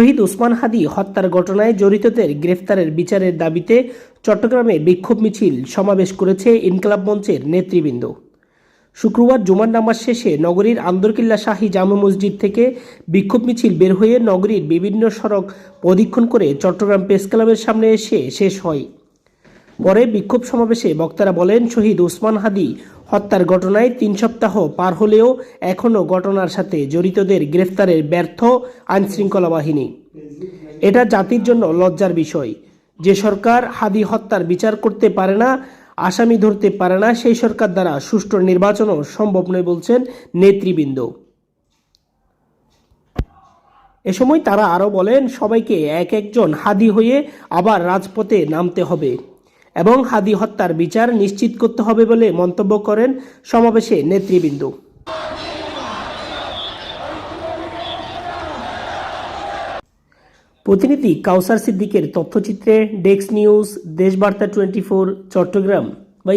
শহীদ ওসমান হাদি হত্যার ঘটনায় জড়িতদের গ্রেফতারের বিচারের দাবিতে চট্টগ্রামে বিক্ষোভ মিছিল সমাবেশ করেছে ইনকলাব মঞ্চের নেতৃবৃন্দ। শুক্রবার জুমার নামাজ শেষে নগরীর আন্দরকিল্লা শাহী জামে মসজিদ থেকে বিক্ষোভ মিছিল বের হয়ে নগরীর বিভিন্ন সড়ক প্রদীক্ষণ করে চট্টগ্রাম প্রেস ক্লাবের সামনে এসে শেষ হয়। পরে বিক্ষোভ সমাবেশে বক্তারা বলেন, শহীদ ওসমান হাদি হত্যার ঘটনায় তিন সপ্তাহ পার হলেও এখনও ঘটনার সাথে জড়িতদের গ্রেফতারের ব্যর্থ আইনশৃঙ্খলা বাহিনী। এটা জাতির জন্য লজ্জার বিষয়। যে সরকার হাদি হত্যার বিচার করতে পারে না, আসামি ধরতে পারে না, সেই সরকার দ্বারা সুষ্ঠু নির্বাচনও সম্ভব নয় বলছেন নেতৃবৃন্দ। এ সময় তারা আরও বলেন, সবাইকে এক একজন হাদি হয়ে আবার রাজপথে নামতে হবে। এবং হাদি হত্যার বিচার নিশ্চিত করতে হবে বলে মন্তব্য করেন সমাবেশে নেতৃবৃন্দ। প্রতিনিধি কাউসার সিদ্দিকের তথ্যচিত্রে ডেক্স news, Deshbarta twenty four Chattogram. বা